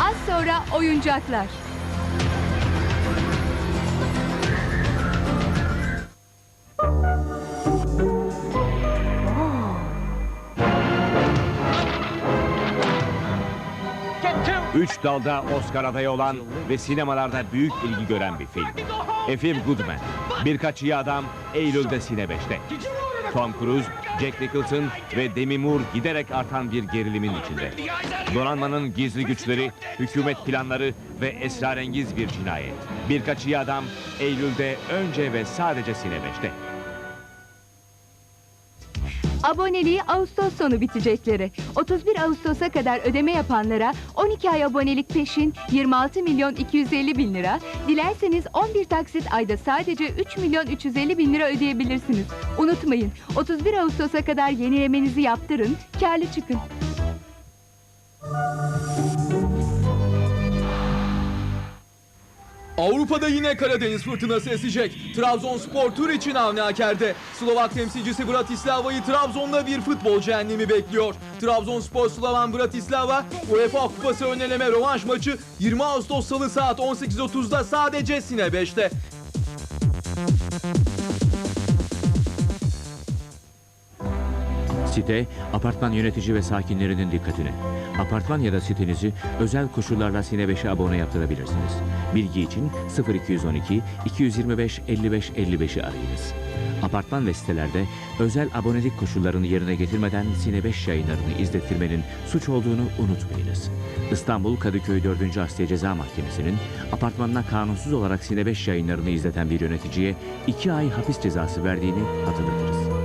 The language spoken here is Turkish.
Az sonra oyuncaklar. Üç dalda Oscar adayı olan ve sinemalarda büyük ilgi gören bir film. A Goodman. Birkaç iyi adam Eylül'de Sine 5'te. Tom Cruise, Jack Nicholson ve Demi Moore giderek artan bir gerilimin içinde. Donanmanın gizli güçleri, hükümet planları ve esrarengiz bir cinayet. Birkaç iyi adam Eylül'de önce ve sadece Sine 5'te. Aboneliği Ağustos sonu bitecekleri. 31 Ağustos'a kadar ödeme yapanlara 12 ay abonelik peşin 26 milyon 250 bin lira. Dilerseniz 11 taksit ayda sadece 3 milyon 350 bin lira ödeyebilirsiniz. Unutmayın 31 Ağustos'a kadar yenilemenizi yaptırın, karlı çıkın. Avrupa'da yine Karadeniz fırtınası esecek. Trabzonspor tur için Avni Aker'de. Slovak temsilcisi Bratislava'yı Trabzon'da bir futbol cehennemi bekliyor. Trabzonspor Slovan Bratislava UEFA Kupası öneleme rövanş maçı 20 Ağustos Salı saat 18.30'da sadece Sine 5'te. Site, apartman yönetici ve sakinlerinin dikkatine. Apartman ya da sitenizi özel koşullarla Sine 5'e abone yaptırabilirsiniz. Bilgi için 0212 225 55 55'i arayınız. Apartman ve sitelerde özel abonelik koşullarını yerine getirmeden Sine 5 yayınlarını izlettirmenin suç olduğunu unutmayınız. İstanbul Kadıköy 4. Asliye Ceza Mahkemesi'nin apartmanına kanunsuz olarak Sine 5 yayınlarını izleten bir yöneticiye 2 ay hapis cezası verdiğini hatırlatırız.